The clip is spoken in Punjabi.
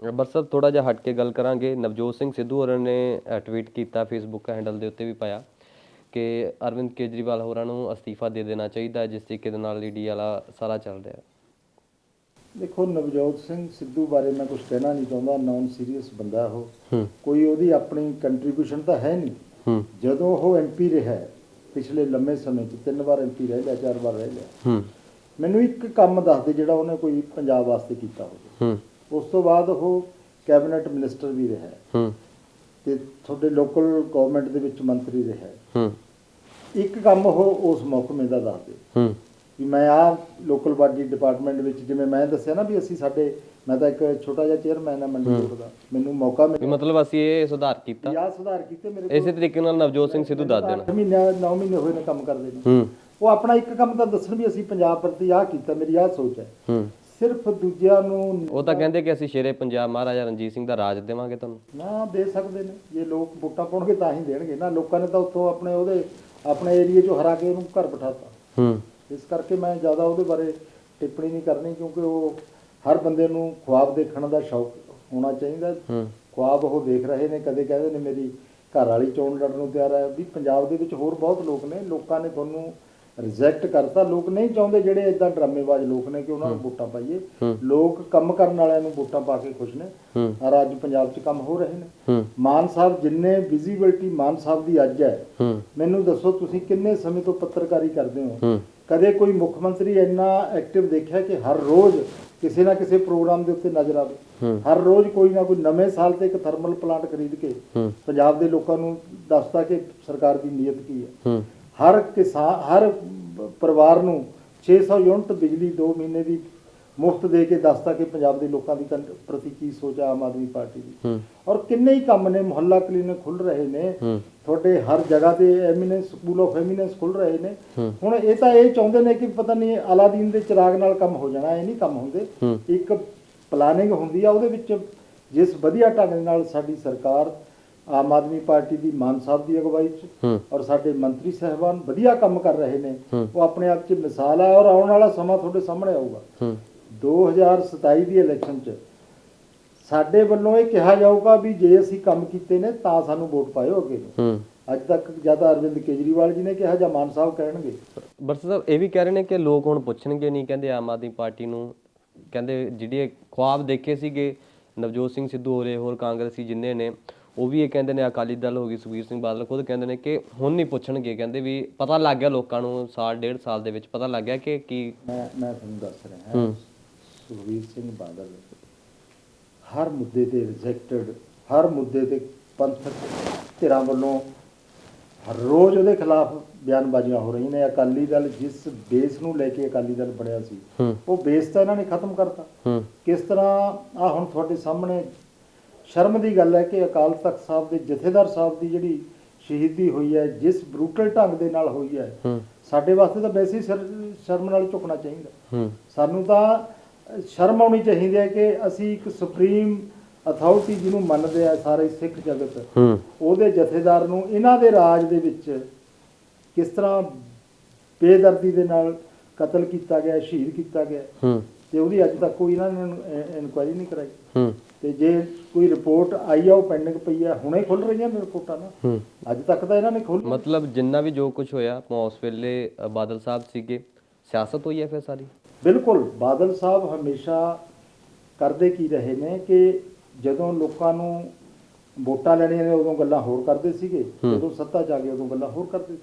ਬਰਸਤ ਥੋੜਾ ਜਿਹਾ ਹਟ ਕੇ ਗੱਲ ਕਰਾਂਗੇ। ਨਵਜੋਤ ਸਿੰਘ ਸਿੱਧੂ ਹੋਰਾਂ ਨੇ ਟਵੀਟ ਕੀਤਾ ਫੇਸਬੁੱਕ ਹੈਂਡਲ ਦੇ ਉੱਤੇ ਵੀ ਪਾਇਆ ਕਿ ਅਰਵਿੰਦ ਕੇਜਰੀਵਾਲ ਹੋਰਾਂ ਨੂੰ ਅਸਤੀਫਾ ਦੇ ਦੇਣਾ ਚਾਹੀਦਾ ਜਿਸ ਤਰੀਕੇ ਦੇ ਨਾਲ ਈਡੀ ਵਾਲਾ ਸਾਰਾ ਚੱਲ ਰਿਹਾ। ਹੈ ਦੇਖੋ ਨਵਜੋਤ ਸਿੰਘ ਸਿੱਧੂ ਬਾਰੇ ਮੈਂ ਕੁਝ ਕਹਿਣਾ ਨਹੀਂ ਚਾਹੁੰਦਾ ਨਾਨ ਸੀਰੀਅਸ ਬੰਦਾ ਉਹ। ਕੋਈ ਉਹਦੀ ਆਪਣੀ ਕੰਟਰੀਬਿਊਸ਼ਨ ਤਾਂ ਹੈ ਨਹੀਂ। ਜਦੋਂ ਉਹ ਐਮਪੀ ਰਿਹਾ ਪਿਛਲੇ ਲੰਮੇ ਸਮੇਂ 'ਚ ਤਿੰਨ ਵਾਰ ਐਮਪੀ ਰਹਿ ਲਿਆ ਚਾਰ ਵਾਰ ਰਹਿ ਲਿਆ। ਹੂੰ। ਮੈਨੂੰ ਇੱਕ ਕੰਮ ਦੱਸ ਦੇ ਜਿਹੜਾ ਉਹਨੇ ਕੋਈ ਪੰਜਾਬ ਵਾਸਤੇ ਕੀਤਾ ਹੋਵੇ। ਉਸ ਤੋਂ ਬਾਅਦ ਉਹ ਕੈਬਨਿਟ ਮਿਨਿਸਟਰ ਵੀ ਰਿਹਾ ਹੈ। ਤੇ ਤੁਹਾਡੇ ਲੋਕਲ ਗਵਰਨਮੈਂਟ ਦੇ ਵਿੱਚ ਮੰਤਰੀ ਰਿਹਾ ਹੈ। ਇੱਕ ਕੰਮ ਉਹ ਉਸ ਮੌਕਮੇ ਦਾ ਦੱਸ ਦੇ। ਹੂੰ। ਵੀ ਮੈਂ ਆ ਲੋਕਲ ਬਾਡੀ ਡਿਪਾਰਟਮੈਂਟ ਵਿੱਚ ਜਿਵੇਂ ਮੈਂ ਦੱਸਿਆ ਨਾ ਵੀ ਅਸੀਂ ਸਾਡੇ ਮੈਂ ਤਾਂ ਇੱਕ ਛੋਟਾ ਜਿਹਾ ਚੇਅਰਮੈਨ ਆ ਮੰਡੀ ਬੋਰਡ ਦਾ। ਮੈਨੂੰ ਮੌਕਾ ਵੀ ਮਿਲਿਆ ਮਤਲਬ ਅਸੀਂ ਇਹ ਸੁਧਾਰ ਕੀਤਾ। ਯਾ ਸੁਧਾਰ ਕੀਤੇ ਮੇਰੇ ਇਸੇ ਤਰੀਕੇ ਨਾਲ ਨਵਜੋਤ ਸਿੰਘ ਸਿੱਧੂ ਦੱਸ ਦੇਣਾ। 8 ਮਹੀਨੇ 9 ਮਹੀਨੇ ਹੋਏ ਨੇ ਕੰਮ ਕਰਦੇ ਨੂੰ। ਹੂੰ। ਉਹ ਆਪਣਾ ਇੱਕ ਕੰਮ ਤਾਂ ਦੱਸਣ ਵੀ ਅਸੀਂ ਪੰਜਾਬ ਪ੍ਰਤੀ ਆਹ ਕੀਤਾ ਮੇਰੀ ਆਹ ਸੋਚ ਹੈ। ਹੂੰ। ਸਿਰਫ ਦੂਜਿਆਂ ਨੂੰ ਉਹ ਤਾਂ ਕਹਿੰਦੇ ਕਿ ਅਸੀਂ ਸ਼ੇਰੇ ਪੰਜਾਬ ਮਹਾਰਾਜਾ ਰਣਜੀਤ ਸਿੰਘ ਦਾ ਰਾਜ ਦੇਵਾਂਗੇ ਤੁਹਾਨੂੰ। ਨਾ ਦੇ ਸਕਦੇ ਨੇ। ਜੇ ਲੋਕ ਵੋਟਾਂ ਪਾਉਣਗੇ ਤਾਂ ਹੀ ਦੇਣਗੇ ਨਾ। ਲੋਕਾਂ ਨੇ ਤਾਂ ਉੱਥੋਂ ਆਪਣੇ ਉਹਦੇ ਆਪਣੇ ਏਰੀਏ 'ਚੋਂ ਹਰਾ ਕੇ ਉਹਨੂੰ ਘਰ ਬਿਠਾਤਾ। ਹੂੰ। ਇਸ ਕਰਕੇ ਮੈਂ ਜ਼ਿਆਦਾ ਉਹਦੇ ਬਾਰੇ ਟਿੱਪਣੀ ਨਹੀਂ ਕਰਨੀ ਕਿਉਂਕਿ ਉਹ ਹਰ ਬੰਦੇ ਨੂੰ ਖੁਆਬ ਦੇਖਣ ਦਾ ਸ਼ੌਕ ਹੋਣਾ ਚਾਹੀਦਾ। ਹੂੰ। ਖੁਆਬ ਉਹ ਦੇਖ ਰਹੇ ਨੇ ਕਦੇ ਕਹਿੰਦੇ ਨੇ ਮੇਰੀ ਘਰ ਵਾਲੀ ਚੋਣ ਲੜਨ ਨੂੰ ਤਿਆਰ ਹੈ। ਵੀ ਪੰਜਾਬ ਦੇ ਵਿੱਚ ਹੋਰ ਬਹੁਤ ਲੋਕ ਨੇ। ਲੋਕਾਂ ਨੇ ਤੁਹਾਨੂੰ ਰਿਜੈਕਟ ਕਰਤਾ। ਲੋਕ ਨਹੀਂ ਚਾਹੁੰਦੇ ਜਿਹੜੇ ਇਦਾਂ ਡਰਾਮੇਬਾਜ਼ ਲੋਕ ਨੇ ਕਿ ਉਹਨਾਂ ਨੂੰ ਵੋਟਾਂ ਪਾਈਏ। ਲੋਕ ਕੰਮ ਕਰਨ ਵਾਲਿਆਂ ਨੂੰ ਵੋਟਾਂ ਪਾ ਕੇ ਖੁਸ਼ ਨੇ। ਔਰ ਅੱਜ ਪੰਜਾਬ 'ਚ ਕੰਮ ਹੋ ਰਹੇ ਨੇ। ਮਾਨ ਸਾਹਿਬ ਜਿੰਨੇ ਵਿਜ਼ਿਬਿਲਟੀ ਮਾਨ ਸਾਹਿਬ ਦੀ ਅੱਜ ਹੈ ਮੈਨੂੰ ਦੱਸੋ ਤੁਸੀਂ ਕਿੰਨੇ ਸਮੇਂ ਤੋਂ ਪੱਤਰਕਾਰੀ ਕਰਦੇ ਹੋ? ਕਦੇ ਕੋਈ ਮੁੱਖ ਮੰਤਰੀ ਇੰਨਾ ਐਕਟਿਵ ਦੇਖਿਆ ਕਿ ਹਰ ਰੋਜ਼ ਕਿਸੇ ਨਾ ਕਿਸੇ ਪ੍ਰੋਗਰਾਮ ਦੇ ਉੱਤੇ ਨਜ਼ਰ ਆਵੇ? ਹਰ ਰੋਜ਼ ਕੋਈ ਨਾ ਕੋਈ ਨਵੇਂ ਸਾਲ ਤੇ ਇੱਕ ਥਰਮਲ ਪਲਾਂਟ ਖਰੀਦ ਕੇ ਪੰਜਾਬ ਦੇ ਲੋਕਾਂ ਨੂੰ ਦੱਸਦਾ ਕਿ ਸਰਕਾਰ ਦੀ ਨੀਅਤ ਕੀ ਹੂੰ। ਹਰ ਕਿਸਾਨ ਹਰ ਪਰਿਵਾਰ ਨੂੰ 600 ਯੂਨਿਟ ਬਿਜਲੀ 2 ਮਹੀਨੇ ਦੀ ਮੁਫਤ ਦੇ ਕੇ ਦੱਸਦਾ ਕਿ ਪੰਜਾਬ ਦੇ ਲੋਕਾਂ ਦੀ ਪ੍ਰਤੀ ਕੀ ਸੋਚ ਹੈ ਆਮ ਆਦਮੀ ਪਾਰਟੀ ਦੀ। ਔਰ ਕਿੰਨੇ ਹੀ ਕੰਮ ਨੇ ਮੁਹੱਲਾ ਕਲੀਨਿਕ ਖੁੱਲ ਰਹੇ ਨੇ। ਤੁਹਾਡੇ ਹਰ ਜਗ੍ਹਾ ਤੇ ਐਮੀਨੈਂਸ ਸਕੂਲ ਆਫ ਐਮੀਨੈਂਸ ਖੁੱਲ ਰਹੇ ਨੇ। ਹੁਣ ਇਹ ਤਾਂ ਇਹ ਚਾਹੁੰਦੇ ਨੇ ਕਿ ਪਤਾ ਨਹੀਂ ਅਲਾਦੀਨ ਦੇ ਚਿਰਾਗ ਨਾਲ ਕੰਮ ਹੋ ਜਾਣਾ ਇਹ ਨਹੀਂ ਕੰਮ ਹੁੰਦੇ। ਇੱਕ ਪਲਾਨਿੰਗ ਹੁੰਦੀ ਆ ਉਹਦੇ ਵਿੱਚ ਜਿਸ ਵਧੀਆ ਢੰਗ ਨਾਲ ਸਾਡੀ ਸਰਕਾਰ ਆਮ ਆਦਮੀ ਪਾਰਟੀ ਦੀ ਮਾਨ ਸਾਹਿਬ ਦੀ ਅਗਵਾਈ 'ਚ ਔਰ ਸਾਡੇ ਮੰਤਰੀ ਸਹਿਬਾਨ ਵਧੀਆ ਕੰਮ ਕਰ ਰਹੇ ਨੇ। ਉਹ ਆਪਣੇ ਆਪ 'ਚ ਮਿਸਾਲ ਹੈ ਔਰ ਆਉਣ ਵਾਲਾ ਸਮਾਂ ਤੁਹਾਡੇ ਸਾਹਮਣੇ ਆਊਗਾ। ਹੂੰ। 2027 ਦੀ ਇਲੈਕਸ਼ਨ 'ਚ ਸਾਡੇ ਵੱਲੋਂ ਇਹ ਕਿਹਾ ਜਾਊਗਾ ਵੀ ਜੇ ਅਸੀਂ ਕੰਮ ਕੀਤੇ ਨੇ ਤਾਂ ਸਾਨੂੰ ਵੋਟ ਪਾਇਓ ਅੱਗੇ ਨੂੰ ਅੱਜ ਤੱਕ ਜ਼ਿਆਦਾ ਅਰਵਿੰਦ ਕੇਜਰੀਵਾਲ ਜੀ ਨੇ ਕਿਹਾ ਜਾਂ ਮਾਨ ਸਾਹਿਬ ਕਹਿਣਗੇ। ਬਰਸ ਸਾਹਿਬ ਇਹ ਵੀ ਕਹਿ ਰਹੇ ਨੇ ਕਿ ਲੋਕ ਹੁਣ ਪੁੱਛਣਗੇ ਨਹੀਂ ਕਹਿੰਦੇ ਆਮ ਆਦਮੀ ਪਾਰਟੀ ਨੂੰ ਕਹਿੰਦੇ ਜਿਹੜੇ ਖੁਆਬ ਦੇਖੇ ਸੀਗੇ ਨਵਜੋਤ ਸਿੰਘ ਸਿੱਧੂ ਹੋਰੇ ਹੋਰ ਕਾਂਗਰਸੀ ਜਿੰਨੇ ਨੇ ਉਹ ਵੀ ਇਹ ਕਹਿੰਦੇ ਨੇ ਅਕਾਲੀ ਦਲ ਹੋ ਗਈ ਸੁਖਬੀਰ ਸਿੰਘ ਬਾਦਲ ਖੁਦ ਕਹਿੰਦੇ ਨੇ ਕਿ ਹੁਣ ਨਹੀਂ ਪੁੱਛਣਗੇ ਕਹਿੰਦੇ ਵੀ ਪਤਾ ਲੱਗ ਗਿਆ ਲੋਕਾਂ ਨੂੰ ਸਾਲ ਡੇਢ ਸਾਲ ਦੇ ਵਿੱਚ ਪਤਾ ਲੱਗ ਗਿਆ ਕਿ ਕੀ ਮੈਂ ਮੈਂ ਤੁਹਾਨੂੰ ਦੱਸ ਰਿਹਾ ਹੂੰ। ਸੁਖਬੀਰ ਸਿੰਘ ਬਾਦਲ ਹਰ ਮੁੱਦੇ ਤੇ ਰਿਜੈਕਟਡ ਹਰ ਮੁੱਦੇ ਤੇ ਪੰਥਕ ਧਿਰਾਂ ਵੱਲੋਂ ਹਰ ਰੋਜ਼ ਉਹਦੇ ਖਿਲਾਫ ਬਿਆਨਬਾਜ਼ੀਆਂ ਹੋ ਰਹੀਆਂ ਨੇ। ਅਕਾਲੀ ਦਲ ਜਿਸ ਬੇਸ ਨੂੰ ਲੈ ਕੇ ਅਕਾਲੀ ਦਲ ਬਣਿਆ ਸੀ ਉਹ ਬੇਸ ਤਾਂ ਇਹਨਾਂ ਨੇ ਖਤਮ ਕਰਤਾ। ਕਿਸ ਤਰ੍ਹਾਂ ਆ ਹੁਣ ਤੁਹਾਡੇ ਸਾਹਮਣੇ ਸ਼ਰਮ ਦੀ ਗੱਲ ਹੈ ਕਿ ਅਕਾਲ ਤਖਤ ਸਾਹਿਬ ਦੇ ਜਥੇਦਾਰ ਸਾਹਿਬ ਦੀ ਜਿਹੜੀ ਸ਼ਹੀਦੀ ਹੋਈ ਹੈ ਜਿਸ ਬਰੂਟਲ ਢੰਗ ਦੇ ਨਾਲ ਹੋਈ ਹੈ ਸਾਡੇ ਵਾਸਤੇ ਤਾਂ ਵੈਸੇ ਹੀ ਸ਼ਰਮ ਨਾਲ ਝੁਕਣਾ ਚਾਹੀਦਾ। ਸਾਨੂੰ ਤਾਂ ਸ਼ਰਮ ਆਉਣੀ ਚਾਹੀਦੀ ਹੈ ਕਿ ਅਸੀਂ ਇੱਕ ਸੁਪਰੀਮ ਅਥਾਰਟੀ ਜਿਹਨੂੰ ਮੰਨਦੇ ਆ ਸਾਰੇ ਸਿੱਖ ਜਗਤ ਉਹਦੇ ਜਥੇਦਾਰ ਨੂੰ ਇਹਨਾਂ ਦੇ ਰਾਜ ਦੇ ਵਿੱਚ ਕਿਸ ਤਰ੍ਹਾਂ ਬੇਦਰਦੀ ਦੇ ਨਾਲ ਕਤਲ ਕੀਤਾ ਗਿਆ ਸ਼ਹੀਦ ਕੀਤਾ ਗਿਆ। ਤੇ ਉਹਦੀ ਅੱਜ ਤੱਕ ਕੋਈ ਇਹਨਾਂ ਨੇ ਇਨਕੁਆਇਰੀ ਨਹੀਂ ਕਰਾਈ। ਤੇ ਜੇ ਕੋਈ ਰਿਪੋਰਟ ਆਈ ਆ ਉਹ ਪੈਂਡਿੰਗ ਪਈ ਆ ਹੁਣੇ ਖੁੱਲ ਰਹੀਆਂ ਨੇ ਰਿਪੋਰਟਾਂ ਨਾ? ਅੱਜ ਤੱਕ ਤਾਂ ਇਹਨਾਂ ਨੇ ਖੋਲ ਮਤਲਬ ਜਿੰਨਾ ਵੀ ਜੋ ਕੁਝ ਹੋਇਆ ਉਸ ਵੇਲੇ ਬਾਦਲ ਸਾਹਿਬ ਸੀਗੇ ਸਿਆਸਤ ਹੋਈ ਹੈ ਫਿਰ ਸਾਰੀ? ਬਿਲਕੁਲ। ਬਾਦਲ ਸਾਹਿਬ ਹਮੇਸ਼ਾ ਕਰਦੇ ਕੀ ਰਹੇ ਨੇ ਕਿ ਜਦੋਂ ਲੋਕਾਂ ਨੂੰ ਵੋਟਾਂ ਲੈਣੀਆਂ ਨੇ ਉਦੋਂ ਗੱਲਾਂ ਹੋਰ ਕਰਦੇ ਸੀਗੇ। ਜਦੋਂ ਸੱਤਾ ਚ ਆ ਗਏ ਉਦੋਂ ਗੱਲਾਂ ਹੋਰ ਕਰਦੇ ਸੀ।